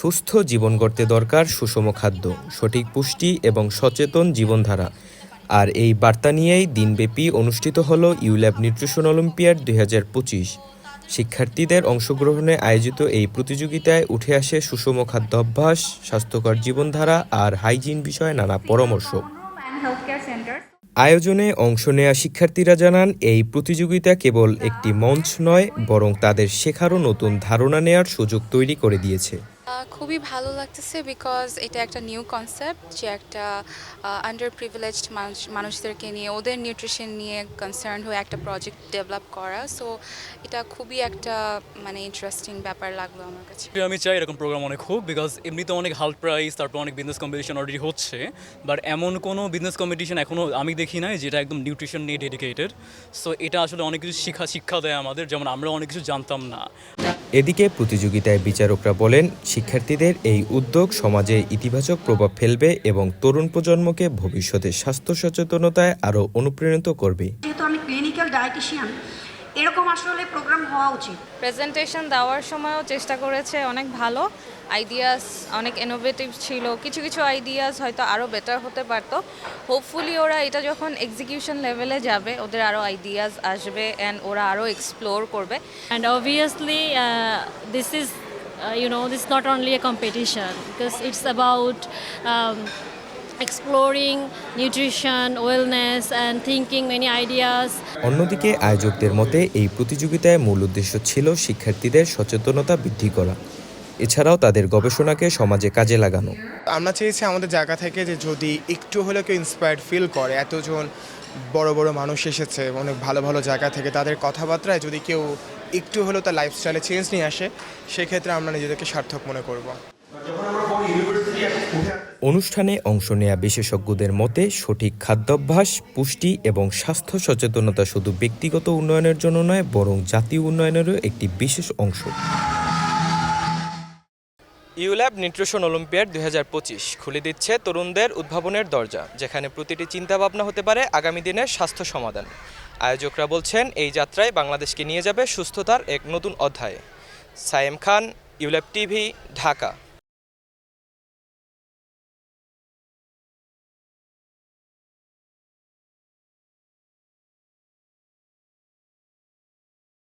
সুস্থ জীবন গড়তে দরকার সুষম খাদ্য, সঠিক পুষ্টি এবং সচেতন জীবনধারা। আর এই বার্তা নিয়েই দিনব্যাপী অনুষ্ঠিত হলো ইউল্যাব নিউট্রিশন অলিম্পিয়াড দুই হাজার পঁচিশ। শিক্ষার্থীদের অংশগ্রহণে আয়োজিত এই প্রতিযোগিতায় উঠে আসে সুষম খাদ্যাভ্যাস স্বাস্থ্যকর জীবনধারা আর হাইজিন বিষয়ে নানা পরামর্শ. আয়োজনে অংশ নেয়া শিক্ষার্থীরা জানান, এই প্রতিযোগিতা কেবল একটি মঞ্চ নয়, বরং তাদের শেখারও নতুন ধারণা নেয়ার সুযোগ তৈরি করে দিয়েছে। খুবই ভালো লাগতেছে বিকজ এটা একটা নিউ কনসেপ্ট যে একটা আন্ডার প্রিভিলেজড মানুষ মানুষদেরকে নিয়ে ওদের নিউট্রিশন নিয়ে কনসার্ন হয়ে একটা প্রজেক্ট ডেভেলপ করা। সো এটা খুবই একটা মানে ইন্টারেস্টিং ব্যাপার লাগল আমার কাছে। আমি চাই এরকম প্রোগ্রাম অনেক হোক বিকজ এমনিতে অনেক হাল প্রাইস তারপর অনেক বিজনেস কম্পিটিশন অলরেডি হচ্ছে। বাট এমন কোনো বিজনেস কম্পিটিশন এখনও আমি দেখি নাই যেটা একদম নিউট্রিশন নিয়ে ডেডিকেটেড সো এটা আসলে অনেক কিছু শিক্ষা শিক্ষা দেয় আমাদের যেমন আমরা অনেক কিছু জানতাম না। এদিকে প্রতিযোগিতায় বিচারকরা বলেন শিক্ষার্থীদের এই উদ্যোগ সমাজে ইতিবাচক প্রভাব ফেলবে এবং তরুণ প্রজন্মকে ভবিষ্যতে স্বাস্থ্য সচেতনতায় আরও অনুপ্রাণিত করবে। যেহেতু আমি ক্লিনিক্যাল ডায়েটিশিয়ান এরকম আসলে প্রোগ্রাম হওয়া উচিত। প্রেজেন্টেশন দেওয়ার সময়ও চেষ্টা করেছে অনেক ভালো। আইডিয়াস অনেক ইনোভেটিভ ছিল। কিছু কিছু আইডিয়াস হয়তো আরও বেটার হতে পারতো। হোপফুলি ওরা এটা যখন এক্সিকিউশন লেভেলে যাবে ওদের আরও আইডিয়াস আসবে অ্যান্ড ওরা আরও এক্সপ্লোর করবে। And obviously this this is uh, you know this is not only a competition because it's about um, exploring nutrition wellness and thinking many ideas. অন্যদিকে আয়োজকদের মতে এই প্রতিযোগিতায় মূল উদ্দেশ্য ছিল শিক্ষার্থীদের সচেতনতা বৃদ্ধি করা। এছাড়াও তাদের গবেষণাকে সমাজে কাজে লাগানো। আমরা চেয়েছি আমাদের জায়গা থেকে যে যদি একটু হলেও কেউ ইন্সপায়ার্ড ফিল করে এতজন বড় বড় মানুষ এসেছে অনেক ভালো ভালো জায়গা থেকে তাদের কথাবার্তায় যদি কেউ একটু হলেও তার লাইফস্টাইলে চেঞ্জ নিয়ে আসে সেক্ষেত্রে আমরা নিজেদেরকে সার্থক মনে করব। অনুষ্ঠানে অংশ নেয়া বিশেষজ্ঞদের মতে সঠিক খাদ্যাভ্যাস পুষ্টি এবং স্বাস্থ্য সচেতনতা শুধু ব্যক্তিগত উন্নয়নের জন্য নয় বরং জাতীয় উন্নয়নেরও একটি বিশেষ অংশ। ইউল্যাব নিউট্রিশন অলিম্পিয়াড দুই খুলে দিচ্ছে তরুণদের উদ্ভাবনের দরজা যেখানে প্রতিটি চিন্তাভাবনা হতে পারে আগামী দিনের স্বাস্থ্য সমাধান। আয়োজকরা বলছেন, এই যাত্রায় বাংলাদেশকে নিয়ে যাবে সুস্থতার এক নতুন অধ্যায়। Sayem Khan ULAB TV, Dhaka.